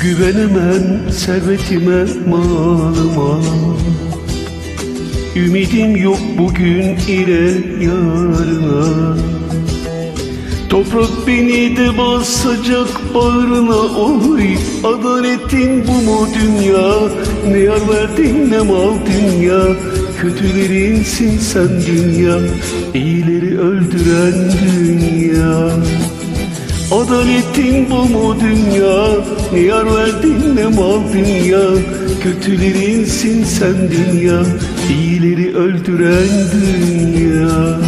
Güvenemem servetime malıma Ümidim yok bugün ile yarına. Toprak beni de basacak bağrına oy. Adaletin bu mu dünya? Ne yar verdin ne mal dünya? Kötülerinsin sen dünya. İyileri öldüren dünya Adaletin bu mu dünya? Ne yar verdin ne mal dünya? Kötülerinsin sen dünya İyileri öldüren dünya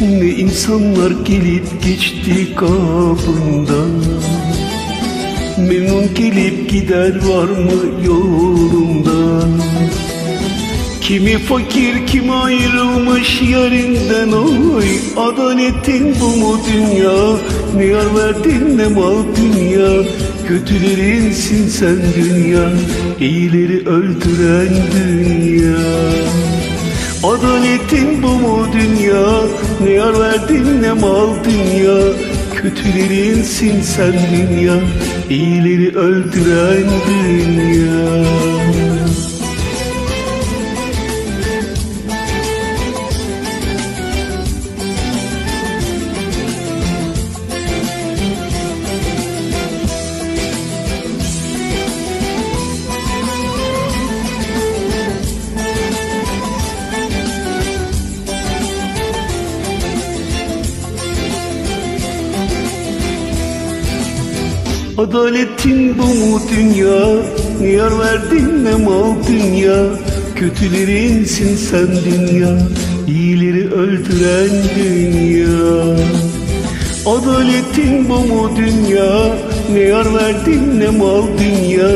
Ne insanlar gelip geçti kapından. Memnun gelip gider var mı yolunda Kimi fakir kimi ayrılmış yerinden oy. Adaletin bu mu dünya? Ne yar verdin ne mal dünya? Kötülerinsin sen dünya. İyileri öldüren dünya Adaletin bu mu dünya? Ne yar verdin ne mal dünya? Kötülerinsin sen dünya. İyileri öldüren dünya Adaletin bu mu dünya? Yar verdin ne mal dünya? Kötülerinsin sen dünya. İyileri öldüren dünya. Adaletin bu mu dünya? Ne yar verdin ne mal dünya?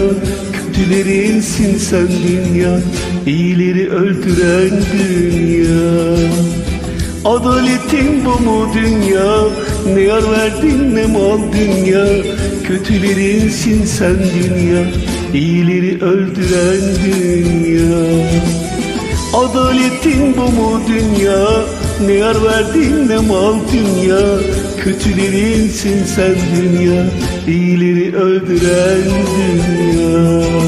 Kötülerinsin sen dünya. İyileri öldüren dünya Adaletin bu mu dünya? Ne yar verdin ne mal dünya? Kötülerinsin sen dünya. İyileri öldüren dünya. Adaletin bu mu dünya? Ne yar verdin ne mal dünya? Kötülerinsin sen dünya. İyileri öldüren dünya